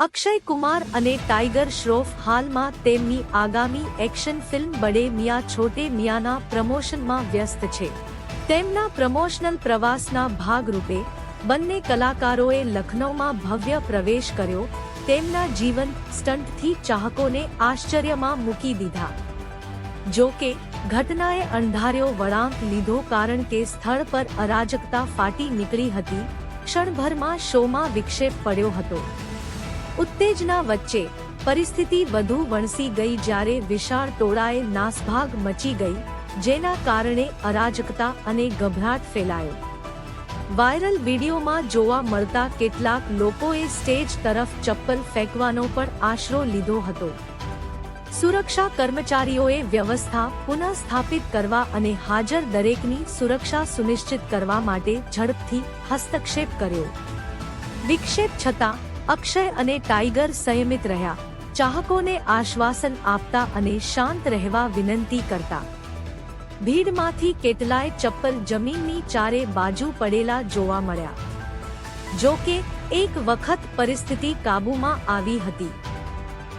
અક્ષય કુમાર અને ટાઈગર શ્રોફ હાલમાં તેમની આગામી એક્શન ફિલ્મ બડે મિયા છોટે મિયાના પ્રમોશનમાં વ્યસ્ત છે. તેમના પ્રમોશનલ પ્રવાસના ભાગરૂપે બંને કલાકારોએ લખનૌમાં ભવ્ય પ્રવેશ કર્યો, તેમના જીવન સ્ટંટથી ચાહકોને આશ્ચર્યમાં મૂકી દીધા. જો કે, ઘટનાએ અણધાર્યો વળાંક લીધો કારણ કે સ્થળ પર અરાજકતા ફાટી નીકળી હતી, ક્ષણભરમાં શોમાં વિક્ષેપ પડ્યો હતો. ઉત્તેજના વચ્ચે પરિસ્થિતિ વધુ વણસી ગઈ જ્યારે વિશાળ ટોળાએ નાસભાગ મચી ગઈ, જેના કારણે અરાજકતા અને ગભરાટ ફેલાયો. વાયરલ વિડીયોમાં જોવા મળતા કેટલાક લોકોએ સ્ટેજ તરફ ચપ્પલ ફેંકવાનો પણ આશરો લીધો હતો. સુરક્ષા કર્મચારીઓએ વ્યવસ્થા પુનઃસ્થાપિત કરવા અને હાજર દરેકની સુરક્ષા સુનિશ્ચિત કરવા માટે ઝડપથી હસ્તક્ષેપ કર્યો. વિક્ષેપ છતાં અક્ષય અને ટાઈગર સંયમિત રહ્યા. ચાહકોને આશ્વાસન આપતા અને શાંત રહેવા વિનંતી કરતા. ભીડમાંથી કેટલાય ચપ્પલ જમીનની ચારે બાજુ પડેલા જોવા મળ્યા. જો કે, એક વખત પરિસ્થિતિ કાબૂમાં આવી હતી.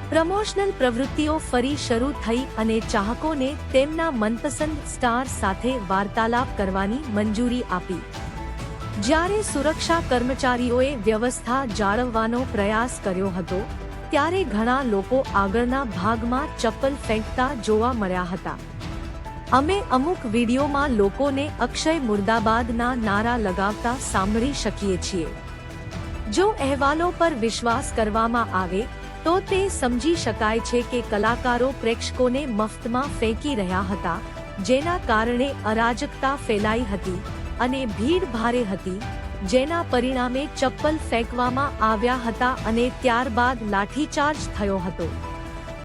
પ્રમોશનલ પ્રવૃત્તિઓ ફરી શરૂ થઈ અને ચાહકોને તેમના મનપસંદ સ્ટાર સાથે વાર્તાલાપ કરવાની મંજૂરી આપી. જ્યારે સુરક્ષા કર્મચારીઓએ વ્યવસ્થા જાળવવાનો પ્રયાસ કર્યો હતો, ત્યારે ઘણા લોકો આગળના ભાગમાં ચપ્પલ ફેંકતા જોવા મળ્યા હતા. અમે અમુક વિડીયોમાં લોકોને અક્ષય મુર્દાબાદના નારા લગાવતા સાંભળી શકીએ છીએ. જો અહેવાલો પર વિશ્વાસ કરવામાં આવે, તો તે સમજી શકાય છે કે કલાકારો પ્રેક્ષકોને મફતમાં ફેંકી રહ્યા હતા, જેના કારણે અરાજકતા ફેલાઈ હતી. અને ભીડ ભારે હતી, જેના પરિણામે ચપ્પલ ફેંકવામાં આવ્યા હતા અને ત્યારબાદ લાઠીચાર્જ થયો હતો.